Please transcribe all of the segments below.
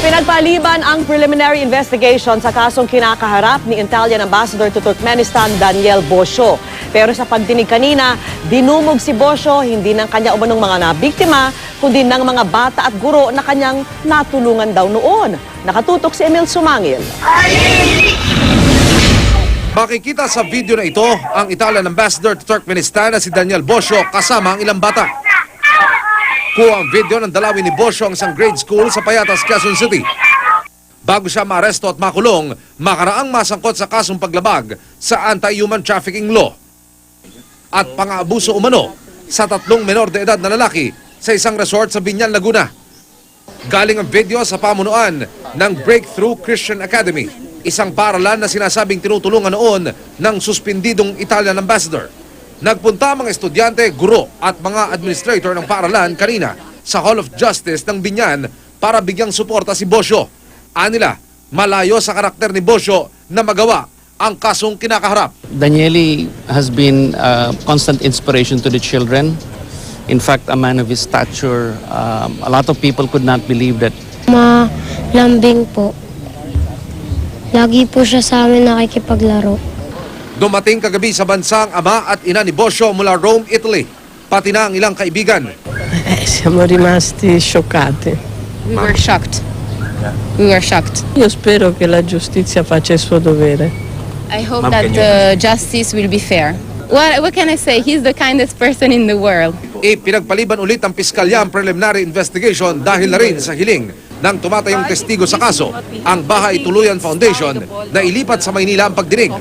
Ipinagpaliban ang preliminary investigation sa kasong kinakaharap ni Italian Ambassador to Turkmenistan Daniel Bosho. Pero sa pagdinig kanina, dinumog si Bosho hindi ng kanya umanong mga nabiktima, kundi ng mga bata at guro na kanyang natulungan daw noon. Nakatutok si Emil Sumangil. Makikita sa video na ito ang Italian Ambassador to Turkmenistan na si Daniel Bosio kasama ang ilang bata. Kuha ang video ng dalawin ni Bosio ang isang grade school sa Payatas, Quezon City. Bago siya maaresto at makulong, makaraang masangkot sa kasong paglabag sa anti-human trafficking law at pang-aabuso umano sa tatlong menor de edad na lalaki sa isang resort sa Binyan, Laguna. Galing ang video sa pamunuan ng Breakthrough Christian Academy, isang paralan na sinasabing tinutulungan noon ng suspendidong Italian ambassador. Nagpunta ang mga estudyante, guro at mga administrator ng paralan kanina sa Hall of Justice ng Binyan para bigyang suporta si Bosio. Anila, malayo sa karakter ni Bosio na magawa ang kasong kinakaharap. Danieli has been a constant inspiration to the children. In fact, a man of his stature, um, a lot of people could not believe that Malambing po. Lagi po siya sa amin nakikipaglaro. Dumating kagabi sa bansa ang ama at ina ni Bosio mula Rome, Italy. Pati na ang ilang kaibigan. Eh, siamo rimasti scioccati. We were shocked. We were shocked. Io spero che la giustizia faccia il suo dovere. I hope that the justice will be fair. What, what can I say? He's the kindest person in the world. Ipinagpaliban ulit ng piskalya ang preliminary investigation dahil na rin sa hiling ng tumatayong testigo sa kaso, ang Bahay Tuluyan Foundation na ilipat sa Maynila ang pagdinig.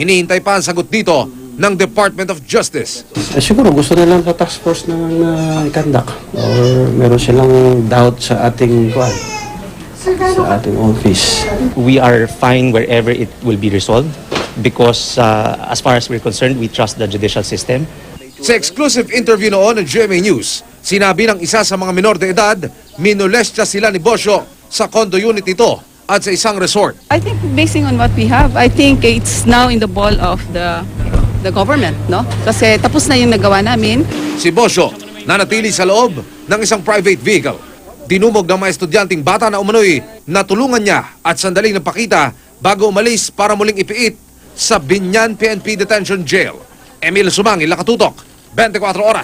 Hinihintay pa ang sagot dito ng Department of Justice. Eh, siguro gusto nilang sa task force na na ikandak or meron silang doubt sa ating kuan sa ating office. we are fine wherever it will be resolved because uh, as far as we're concerned, we trust the judicial system. Sa exclusive interview noon ng GMA News, sinabi ng isa sa mga minor de edad, minolestya sila ni Bosio sa condo unit ito at sa isang resort. I think basing on what we have, I think it's now in the ball of the the government, no? Kasi tapos na yung nagawa namin. Si Bosio nanatili sa loob ng isang private vehicle. Dinumog ng mga estudyanteng bata na umano'y natulungan niya at sandaling napakita bago umalis para muling ipiit sa Binyan PNP Detention Jail. Emil Sumangil, Nakatutok, 24 Oras.